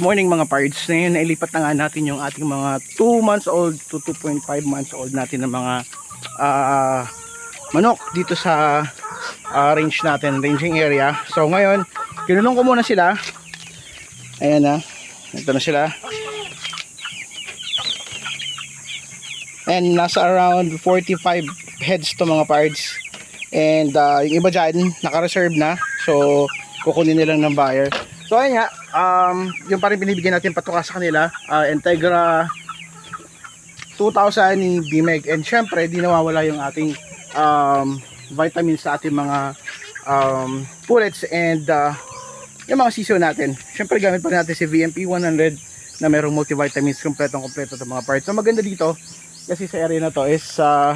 Morning mga pards. Ngayon nailipat na nga natin yung ating mga 2 months old to 2.5 months old natin ng mga ah, manok dito sa ah, range natin, ranging area. So ngayon, kinulong ko muna sila. Ayan na. Ito na sila. And nasa around 45 heads to mga pards. And ah, yung iba dyan, naka-reserve na. So, kukunin nila ng buyer. So, ayun nga. Um, yung pa rin binibigyan natin patuka sa kanila. ah, Integra 2,000 ni BMEG. And syempre, di nawawala yung ating um, vitamins sa ating mga um, pullets and uh, yung mga sisiyo natin. Syempre, gamit pa rin natin si VMP 100 na merong multivitamins kompletong kompleto sa mga parts. So, maganda dito kasi sa area na to is uh,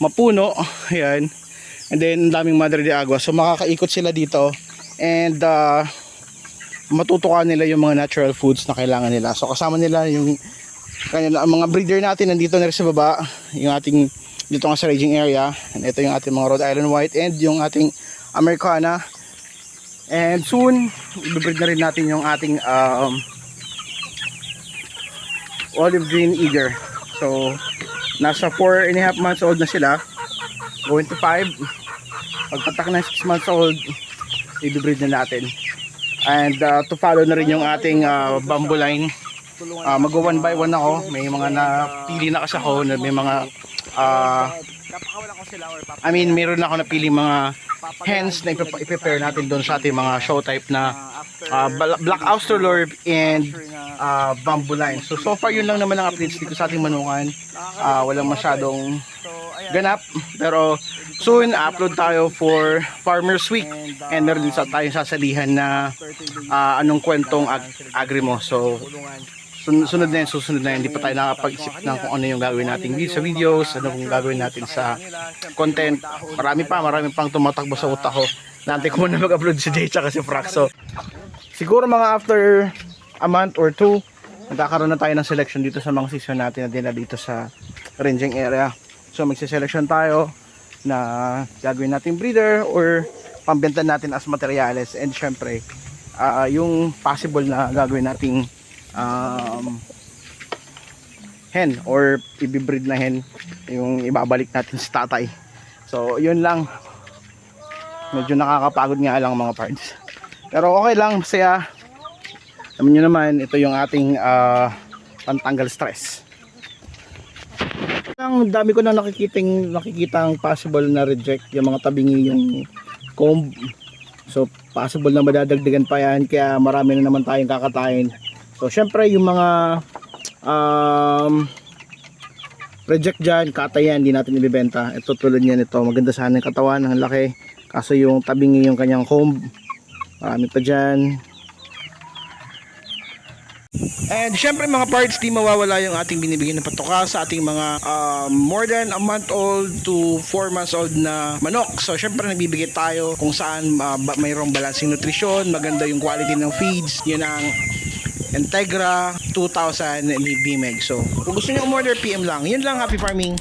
mapuno. Ayan. And then, daming Madre de Agua. So, makakaikot sila dito. And, uh, matutukan nila yung mga natural foods na kailangan nila. So, kasama nila yung kanila, ang mga breeder natin nandito na rin sa baba. Yung ating, dito nga sa raging area. And ito yung ating mga Rhode Island White and yung ating Americana. And soon, ibibreed na rin natin yung ating um, olive green eager. So, nasa 4 and a half months old na sila. Going to 5. Pagpatak na 6 months old, ibibreed na natin. And uh, to follow na rin yung ating uh, bamboo line. Uh, mag one by one ako. May mga napili na kasi ako na may mga uh, I mean, meron ako napili mga hens na i-prepare natin doon sa ating mga show type na uh, bla- black australorp and uh, bamboo line. So, so far yun lang naman ang updates dito sa ating manungan. Uh, walang masyadong ganap. Pero soon, upload tayo for Farmers Week. And meron din sa tayong sasalihan na uh, anong kwentong ag- agri mo. So, sun- sunod na yan, susunod na yan. Hindi pa tayo nakapag-isip ng kung ano yung gagawin natin sa videos, ano kung gagawin natin sa content. Marami pa, marami pang tumatakbo sa utak ko. Nantay ko muna mag-upload si Jay tsaka si Frax. So, siguro mga after a month or two, magkakaroon na tayo ng selection dito sa mga season natin na dinala dito sa ranging area. So, magsiselection tayo na gagawin nating breeder or pambenta natin as materials. And syempre ah, yung possible na gagawin nating um, hen or ibibreed na hen yung ibabalik natin sa tatay. So yun lang. Medyo nakakapagod nga lang mga parts. Pero okay lang masaya. Alam nyo naman ito yung ating ah, pantanggal stress ang dami ko na nakikiting nakikitang possible na reject yung mga tabingi yung comb. So possible na madadagdagan pa yan kaya marami na naman tayong kakatayin so syempre yung mga um, reject dyan katayan hindi natin ibibenta. Ito tulad niyan ito maganda sana yung katawan ang laki. Kaso yung tabingi yung kanyang comb marami pa dyan And syempre mga parts, di mawawala yung ating binibigyan ng patuka sa ating mga um, more than a month old to 4 months old na manok. So syempre nagbibigay tayo kung saan uh, mayroong balancing nutrition, maganda yung quality ng feeds. Yun ang Integra 2000 ni BMEG. So kung gusto niyo umorder PM lang. Yun lang, happy farming.